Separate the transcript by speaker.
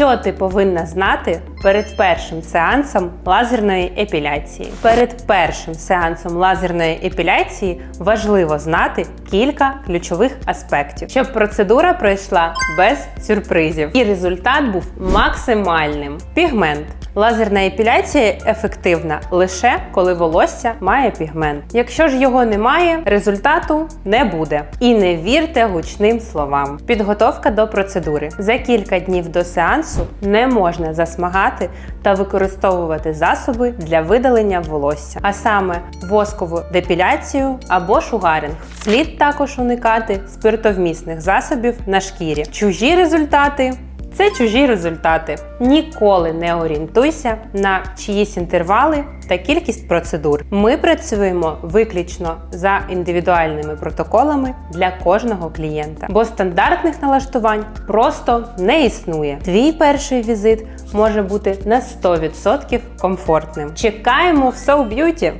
Speaker 1: Що ти повинна знати перед першим сеансом лазерної епіляції? Перед першим сеансом лазерної епіляції важливо знати кілька ключових аспектів, щоб процедура пройшла без сюрпризів і результат був максимальним. Пігмент. Лазерна епіляція ефективна лише коли волосся має пігмент. Якщо ж його немає, результату не буде. І не вірте гучним словам. Підготовка до процедури. За кілька днів до сеансу не можна засмагати та використовувати засоби для видалення волосся, а саме воскову депіляцію або шугаринг. Слід також уникати спиртовмісних засобів на шкірі. Чужі результати це чужі результати. Ніколи не орієнтуйся на чиїсь інтервали та кількість процедур. Ми працюємо виключно за індивідуальними протоколами для кожного клієнта, бо стандартних налаштувань просто не існує. Твій перший візит може бути на 100% комфортним. Чекаємо в So Beauty!